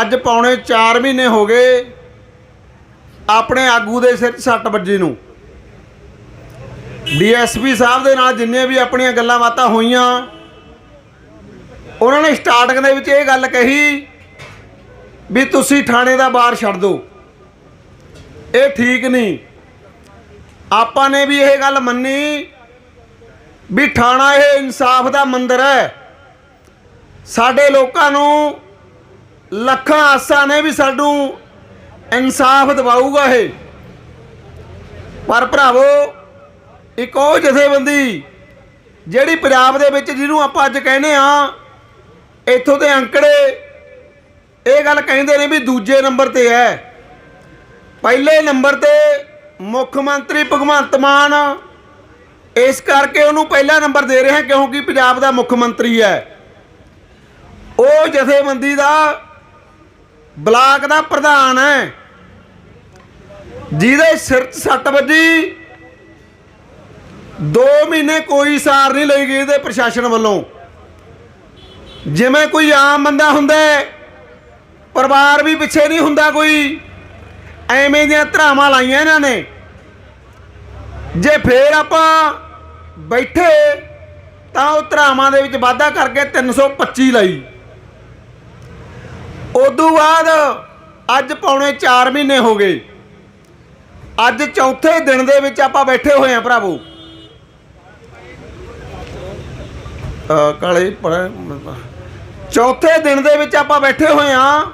ਅੱਜ ਪੌਣੇ 4 ਮਹੀਨੇ ਹੋ ਗਏ ਆਪਣੇ ਆਗੂ ਦੇ ਸਿਰ 'ਚ ਸੱਟ ਵੱਜੀ ਨੂੰ। ਡੀਐਸਪੀ ਸਾਹਿਬ ਦੇ ਨਾਲ ਜਿੰਨੇ ਵੀ ਆਪਣੀਆਂ ਗੱਲਾਂ ਬਾਤਾਂ ਹੋਈਆਂ, ਉਹਨਾਂ ਨੇ ਸਟਾਰਟਿੰਗ ਦੇ ਵਿੱਚ ਇਹ ਗੱਲ ਕਹੀ ਵੀ ਤੁਸੀਂ ਥਾਣੇ ਦਾ ਬਾਹਰ ਛੱਡ ਦਿਓ। ਇਹ ਠੀਕ ਨਹੀਂ। ਆਪਾਂ ਨੇ ਵੀ ਇਹ ਗੱਲ ਮੰਨੀ ਵੀ ਥਾਣਾ ਇਹ ਇਨਸਾਫ ਦਾ ਮੰਦਰ ਹੈ। ਸਾਡੇ ਲੋਕਾਂ ਨੂੰ ਲੱਖਾਂ ਆਸਾਂ ਨੇ ਵੀ ਸਾਨੂੰ ਇਨਸਾਫ ਦਿਵਾਊਗਾ ਇਹ। ਪਰ ਭਰਾਵੋ, ਇੱਕ ਉਹ ਜਥੇਬੰਦੀ ਜਿਹੜੀ ਪੰਜਾਬ ਦੇ ਵਿੱਚ ਜਿਹਨੂੰ ਆਪਾਂ ਅੱਜ ਕਹਿੰਦੇ ਆ ਇੱਥੋਂ ਦੇ ਅੰਕੜੇ, ਇਹ ਗੱਲ ਕਹਿੰਦੇ ਨੇ ਵੀ ਦੂਜੇ ਨੰਬਰ ਤੇ ਹੈ। ਪਹਿਲੇ ਨੰਬਰ ਤੇ ਮੁੱਖ ਮੰਤਰੀ ਭਗਵੰਤ ਮਾਨ, ਇਸ ਕਰਕੇ ਉਹਨੂੰ ਪਹਿਲਾ ਨੰਬਰ ਦੇ ਰਹੇ ਕਿਉਂਕਿ ਪੰਜਾਬ ਦਾ ਮੁੱਖ ਮੰਤਰੀ ਹੈ। ਉਹ ਜਥੇਬੰਦੀ ਦਾ ਬਲਾਕ ਦਾ ਪ੍ਰਧਾਨ ਹੈ। ਜਿਹਦੇ ਸਿਰ 'ਚ ਸੱਟ ਵੱਜੀ 2 ਮਹੀਨੇ ਕੋਈ ਸਾਰ ਨਹੀਂ ਲਈ ਗਈ ਇਹਦੇ ਪ੍ਰਸ਼ਾਸਨ ਵੱਲੋਂ। ਜਿਵੇਂ ਕੋਈ ਆਮ ਬੰਦਾ ਹੁੰਦਾ ਪਰਿਵਾਰ ਵੀ ਪਿੱਛੇ ਨਹੀਂ ਹੁੰਦਾ ਕੋਈ। ਐਵੇਂ ਦੀਆਂ ਧਰਾਵਾਂ ਲਾਈਆਂ ਇਹਨਾਂ ਨੇ। ਜੇ ਫੇਰ ਆਪਾਂ ਬੈਠੇ, ਤਾਂ ਉਹ ਧਰਾਵਾਂ ਦੇ ਵਿੱਚ ਵਾਧਾ ਕਰਕੇ 325 ਲਈ। ਉਦੋਂ ਬਾਅਦ ਅੱਜ ਪੌਣੇ 4 ਮਹੀਨੇ ਹੋ ਗਏ। ਅੱਜ ਚੌਥੇ ਦਿਨ ਦੇ ਵਿੱਚ ਆਪਾਂ ਬੈਠੇ ਹੋਏ ਆ ਭਰਾਵੋ। ਕਾਲੇ ਚੌਥੇ ਦਿਨ ਦੇ ਵਿੱਚ ਆਪਾਂ ਬੈਠੇ ਹੋਏ ਆ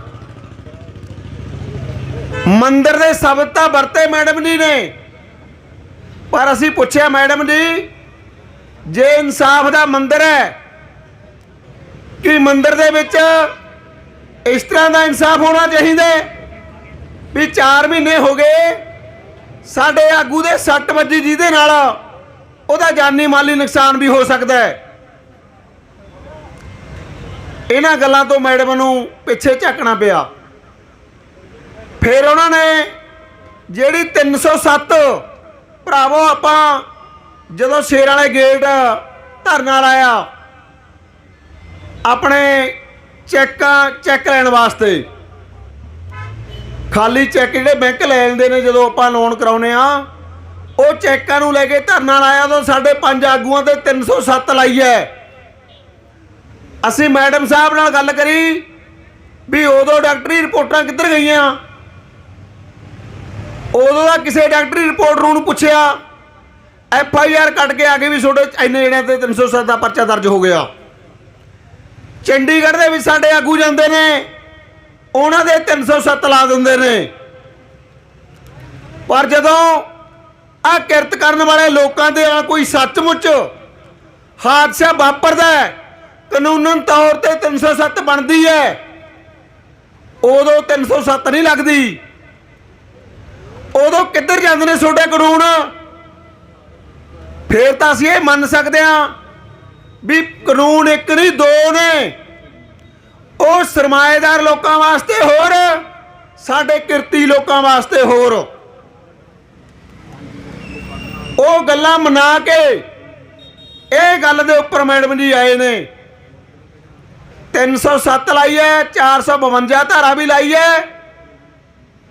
ਮੰਦਰ ਦੇ ਸ਼ਬਦ ਤਾਂ ਵਰਤੇ ਮੈਡਮ ਜੀ ਨੇ। ਪਰ ਅਸੀਂ ਪੁੱਛਿਆ, ਮੈਡਮ ਜੀ, ਜੇ ਇਨਸਾਫ ਦਾ ਮੰਦਰ ਹੈ, ਕਿ ਮੰਦਰ ਦੇ ਵਿੱਚ ਇਸ ਤਰ੍ਹਾਂ ਦਾ ਇਨਸਾਫ ਹੋਣਾ ਚਾਹੀਦਾ ਵੀ 4 ਮਹੀਨੇ ਹੋ ਗਏ, ਸਾਡੇ ਆਗੂ ਦੇ ਸੱਟ ਵੱਜੀ ਜਿਹਦੇ ਨਾਲ ਉਹਦਾ ਜਾਨੀ ਮਾਲੀ ਨੁਕਸਾਨ ਵੀ ਹੋ ਸਕਦਾ ਹੈ। ਇਹਨਾਂ ਗੱਲਾਂ ਤੋਂ ਮੈਡਮ ਨੂੰ ਪਿੱਛੇ ਝੱਕਣਾ ਪਿਆ। ਫਿਰ ਉਹਨਾਂ ਨੇ ਜਿਹੜੀ 307 ਭਰਾਵੋ ਆਪਾਂ ਜਦੋਂ ਸ਼ੇਰ ਵਾਲੇ ਗੇਟ ਧਰਨਾ ਲਾਇਆ, ਆਪਣੇ ਚੈੱਕਾਂ ਚੈੱਕ ਲੈਣ ਵਾਸਤੇ। ਖਾਲੀ ਚੈੱਕ ਜਿਹੜੇ ਬੈਂਕ ਲੈ ਲੈਂਦੇ ਨੇ, ਜਦੋਂ ਆਪਾਂ ਲੋਨ ਕਰਾਉਨੇ ਆ ਉਹ ਚੈੱਕਾਂ ਨੂੰ ਲੈ ਕੇ ਧਰਨਾ ਲਾਇਆ ਤਾਂ ਸਾਡੇ ਪੰਜ ਆਗੂਆਂ ਤੇ 307 ਲਾਈ ਹੈ। ਅਸੀਂ ਮੈਡਮ ਸਾਹਿਬ ਨਾਲ ਗੱਲ ਕਰੀ ਵੀ ਉਦੋਂ ਡਾਕਟਰੀ ਰਿਪੋਰਟਾਂ ਕਿੱਧਰ ਗਈਆਂ? ਉਦੋਂ ਦਾ ਕਿਸੇ ਡਾਕਟਰੀ ਰਿਪੋਰਟਰ ਨੂੰ ਪੁੱਛਿਆ। ਐਫ ਆਈ ਆਰ ਕੱਟ ਕੇ ਆ ਕੇ ਵੀ ਤੁਹਾਡੇ ਇੰਨੇ ਜਣਿਆਂ ਤੇ 307 ਦਾ ਪਰਚਾ ਦਰਜ ਹੋ ਗਿਆ। ਚੰਡੀਗੜ੍ਹ ਦੇ ਵਿੱਚ ਸਾਡੇ ਆਗੂ ਜਾਂਦੇ ਨੇ। ਉਹਨਾਂ ਦੇ 307 ਲਾ ਦਿੰਦੇ ਨੇ। ਪਰ ਜਦੋਂ ਆ ਕਿਰਤ ਕਰਨ ਵਾਲੇ ਲੋਕਾਂ ਦੇ ਨਾਲ ਕੋਈ ਸੱਚਮੁੱਚ ਹਾਦਸਾ ਵਾਪਰਦਾ ਹੈ, ਕਾਨੂੰਨਨ ਤੌਰ ਤੇ 307 ਬਣਦੀ ਹੈ, ਉਦੋਂ 307 ਨਹੀਂ ਲੱਗਦੀ। ਉਦੋਂ ਕਿੱਧਰ ਜਾਂਦੇ ਨੇ ਤੁਹਾਡੇ ਕਾਨੂੰਨ? ਫੇਰ ਤਾਂ ਅਸੀਂ ਇਹ ਮੰਨ ਸਕਦੇ ਹਾਂ ਵੀ ਕਾਨੂੰਨ ਇੱਕ ਨਹੀਂ, ਦੋ ਨੇ। ਉਹ ਸਰਮਾਏਦਾਰ ਲੋਕਾਂ ਵਾਸਤੇ ਹੋਰ, ਸਾਡੇ ਕਿਰਤੀ ਲੋਕਾਂ ਵਾਸਤੇ ਹੋਰ। ਉਹ ਗੱਲਾਂ ਮਨਾ ਕੇ ਇਹ ਗੱਲ ਦੇ ਉੱਪਰ ਮੈਡਮ ਜੀ ਆਏ ਨੇ। 307 ਲਾਈ ਹੈ 452 ਧਾਰਾ ਵੀ ਲਾਈ ਹੈ।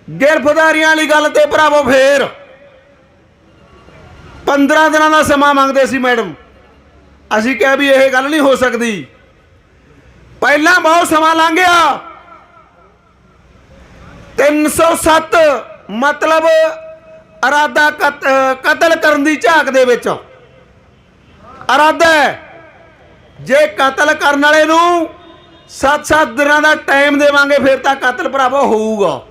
ਗਿਰਫਤਾਰੀਆਂ ਵਾਲੀ ਗੱਲ ਤੇ ਭਰਾਵੋ ਫੇਰ। 15 ਦਿਨਾਂ ਦਾ ਸਮਾਂ ਮੰਗਦੇ ਸੀ ਮੈਡਮ। ਅਸੀਂ ਕਿਹਾ ਵੀ ਇਹ ਗੱਲ ਨਹੀਂ ਹੋ ਸਕਦੀ। ਪਹਿਲਾਂ ਬਹੁਤ ਸਮਾਂ ਲੰਘ ਗਿਆ। 307 ਮਤਲਬ ਅਰਾਦਾ ਕਤ- ਕਤਲ ਕਰਨ ਦੀ ਝਾਕ ਦੇ ਵਿੱਚ। ਅਰਾਦਾ ਜੇ ਕਤਲ ਕਰਨ ਵਾਲੇ ਨੂੰ 7-7 ਦਿਨਾਂ ਦਾ ਟਾਈਮ ਦੇਵਾਂਗੇ, ਫਿਰ ਤਾਂ ਕਤਲ ਭਰਾਵੋ ਹੋਊਗਾ।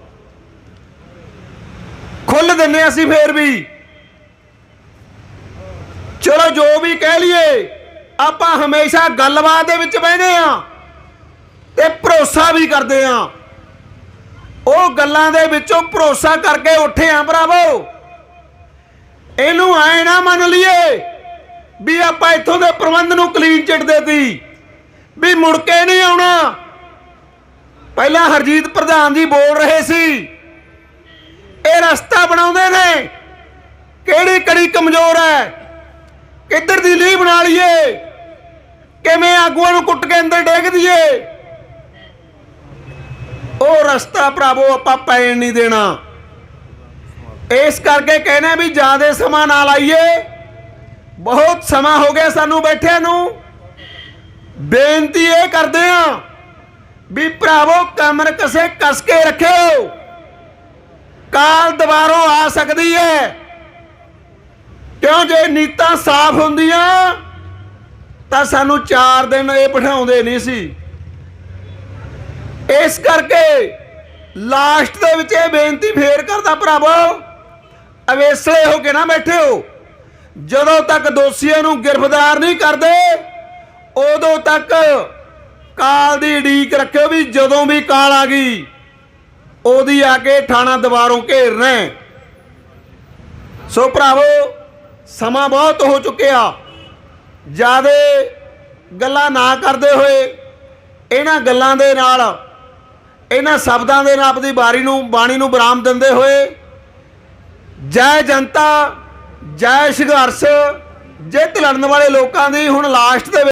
ਖੁੱਲ ਦਿੰਨੇ ਅਸੀਂ ਫੇਰ ਵੀ। ਚਲੋ ਜੋ ਵੀ ਕਹਿ ਲਈਏ ਆਪਾਂ ਹਮੇਸ਼ਾ ਗੱਲਬਾਤ ਦੇ ਵਿੱਚ ਬਹਿੰਦੇ ਆ ਤੇ ਭਰੋਸਾ ਵੀ ਕਰਦੇ ਆ। ਉਹ ਗੱਲਾਂ ਦੇ ਵਿੱਚੋਂ ਭਰੋਸਾ ਕਰਕੇ ਉੱਠੇ ਆ ਭਰਾਵੋ। ਇਹਨੂੰ ਐ ਨਾ ਮੰਨ ਲਈਏ ਵੀ ਆਪਾਂ ਇੱਥੋਂ ਦੇ ਪ੍ਰਬੰਧ ਨੂੰ ਕਲੀਨ ਚਿੱਟ ਦੇਤੀ, ਵੀ ਮੁੜ ਕੇ ਨਹੀਂ ਆਉਣਾ। ਪਹਿਲਾਂ ਹਰਜੀਤ ਪ੍ਰਧਾਨ ਜੀ ਬੋਲ ਰਹੇ ਸੀ, ਇਹ ਰਸਤਾ ਬਣਾਉਂਦੇ ਨੇ, ਕਿਹੜੀ ਕੜੀ ਕਮਜ਼ੋਰ ਹੈ, ਕਿੱਧਰ ਦੀ ਲੀਹ ਬਣਾ ਲਈਏ? ਕਿਵੇਂ ਆਗੂਆਂ ਨੂੰ ਕੁੱਟ ਕੇ ਅੰਦਰ ਡੇਗ ਦਈਏ? ਉਹ ਰਸਤਾ ਭਰਾਵੋ, ਆਪਾਂ ਪੈਣ ਨਹੀਂ ਦੇਣਾ। ਇਸ ਕਰਕੇ ਕਹਿੰਦੇ ਵੀ ਜ਼ਿਆਦਾ ਸਮਾਂ ਨਾ ਲਾਈਏ। ਬਹੁਤ ਸਮਾਂ ਹੋ ਗਿਆ ਸਾਨੂੰ ਬੈਠਿਆਂ ਨੂੰ। ਬੇਨਤੀ ਇਹ ਕਰਦੇ ਆ ਵੀ ਭਰਾਵੋ, ਕਮਰ ਕਸੇ ਕਸ ਕੇ ਰੱਖਿਓ। ਕਾਲ ਦੁਬਾਰੋਂ ਆ ਸਕਦੀ ਹੈ। ਕਿਉਂ ਜੇ ਨੀਤਾਂ ਸਾਫ਼ ਹੁੰਦੀਆਂ ਤਾਂ ਸਾਨੂੰ 4 ਦਿਨ ਇਹ ਬਿਠਾਉਂਦੇ ਨਹੀਂ ਸੀ। ਇਸ ਕਰਕੇ ਲਾਸਟ ਦੇ ਵਿੱਚ ਇਹ ਬੇਨਤੀ ਫੇਰ ਕਰਦਾ ਭਰਾਵੋ ਅਵੇਸਲੇ ਹੋ ਕੇ ਨਾ ਬੈਠਿਓ। ਜਦੋਂ ਤੱਕ ਦੋਸ਼ੀਆਂ ਨੂੰ ਗ੍ਰਿਫਤਾਰ ਨਹੀਂ ਕਰਦੇ, ਉਦੋਂ ਤੱਕ ਕਾਲ ਦੀ ਢੀਕ ਰੱਖਿਓ ਵੀ ਜਦੋਂ ਵੀ ਕਾਲ ਆ ਗਈ, ਉਹਦੀ ਆ ਕੇ ਥਾਣਾ ਦੁਬਾਰੋਂ ਘੇਰਨਾ ਸੋ ਭਰਾਵੋ, ਸਮਾਂ ਬਹੁਤ ਹੋ ਚੁੱਕਿਆ। ਜਿਆਦੇ ਗੱਲਾਂ ਨਾ ਕਰਦੇ ਹੋਏ ਇਹਨਾਂ ਗੱਲਾਂ ਦੇ ਨਾਲ, ਇਹਨਾਂ ਸ਼ਬਦਾਂ ਦੇ ਨਾਲ ਆਪਣੀ ਬਾਰੀ ਨੂੰ, ਬਾਣੀ ਨੂੰ ਬਰਾਮ ਦਿੰਦੇ ਹੋਏ ਜੈ ਜਨਤਾ, ਜੈ ਸੰਘਰਸ਼ ਜਿੱਤ ਲੜਨ ਵਾਲੇ ਲੋਕਾਂ ਦੀ ਹੁਣ ਲਾਸਟ ਦੇ ਵਿੱਚ